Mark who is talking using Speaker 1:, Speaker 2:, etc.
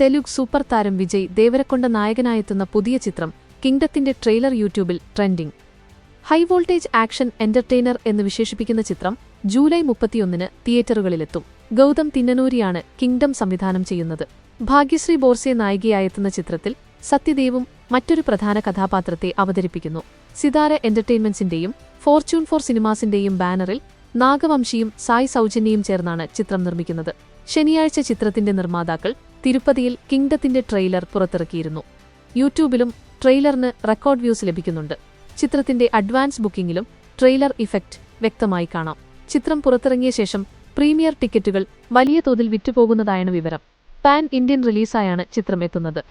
Speaker 1: Telugu super താരം വിജയ് ദേവരക്കൊണ്ട നായകനായെത്തുന്ന പുതിയ ചിത്രം കിങ്ഡത്തിന്റെ ട്രെയിലർ യൂട്യൂബിൽ trending high voltage action entertainer എന്ന് വിശേഷിപ്പിക്കുന്ന ചിത്രം ജൂലൈ മുപ്പത്തിയൊന്നിന് തിയേറ്ററുകളിലെത്തും. ഗൗതം തിന്നനൂരിയാണ് കിങ്ഡം സംവിധാനം ചെയ്യുന്നത്. ഭാഗ്യശ്രീ ബോർസെ നായികയായെത്തുന്ന ചിത്രത്തിൽ സത്യദേവും മറ്റൊരു പ്രധാന കഥാപാത്രത്തെ അവതരിപ്പിക്കുന്നു. സിതാര എന്റർടൈൻമെന്റ്സിന്റെയും ഫോർച്യൂൺ ഫോർ സിനിമാസിന്റെയും ബാനറിൽ നാഗവംശിയും സായ് സൗജന്യയും ചേർന്നാണ് ചിത്രം നിർമ്മിക്കുന്നത്. ശനിയാഴ്ച ചിത്രത്തിന്റെ നിർമ്മാതാക്കൾ തിരുപ്പതിയിൽ കിങ്ഡത്തിന്റെ ട്രെയിലർ പുറത്തിറക്കിയിരുന്നു. യൂട്യൂബിലും ട്രെയിലറിന് റെക്കോർഡ് വ്യൂസ് ലഭിക്കുന്നുണ്ട്. ചിത്രത്തിന്റെ അഡ്വാൻസ് ബുക്കിംഗിലും ട്രെയിലർ ഇഫക്റ്റ് വ്യക്തമായി കാണാം. ചിത്രം പുറത്തിറങ്ങിയ ശേഷം പ്രീമിയർ ടിക്കറ്റുകൾ വലിയ തോതിൽ വിറ്റുപോകുന്നതായാണ് വിവരം. പാൻ ഇന്ത്യൻ റിലീസായാണ് ചിത്രം എത്തുന്നത്.